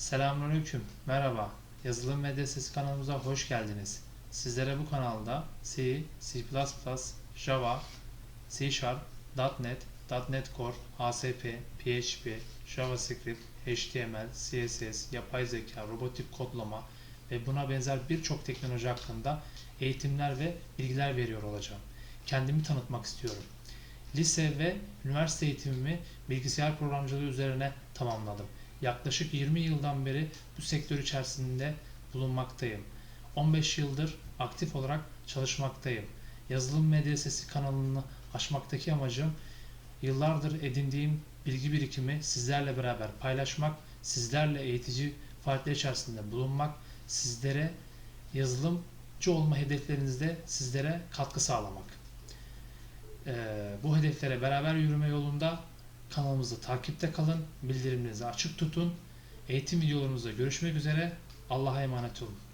Selamünaleyküm, merhaba. Yazılım Medyasesi kanalımıza hoş geldiniz. Sizlere bu kanalda C, C++, Java, C Sharp, .NET, .NET Core, ASP, PHP, JavaScript, HTML, CSS, yapay zeka, robotik kodlama ve buna benzer birçok teknoloji hakkında eğitimler ve bilgiler veriyor olacağım. Kendimi tanıtmak istiyorum. Lise ve üniversite eğitimimi bilgisayar programcılığı üzerine tamamladım. Yaklaşık 20 yıldan beri bu sektör içerisinde bulunmaktayım. 15 yıldır aktif olarak çalışmaktayım. Yazılım Medyasesi kanalını açmaktaki amacım yıllardır edindiğim bilgi birikimi sizlerle beraber paylaşmak, sizlerle eğitici faaliyetler içerisinde bulunmak, sizlere yazılımcı olma hedeflerinizde sizlere katkı sağlamak. Ee, bu hedeflere beraber yürüme yolunda kanalımızı takipte kalın, bildirimlerinizi açık tutun. Eğitim videolarımızda görüşmek üzere. Allah'a emanet olun.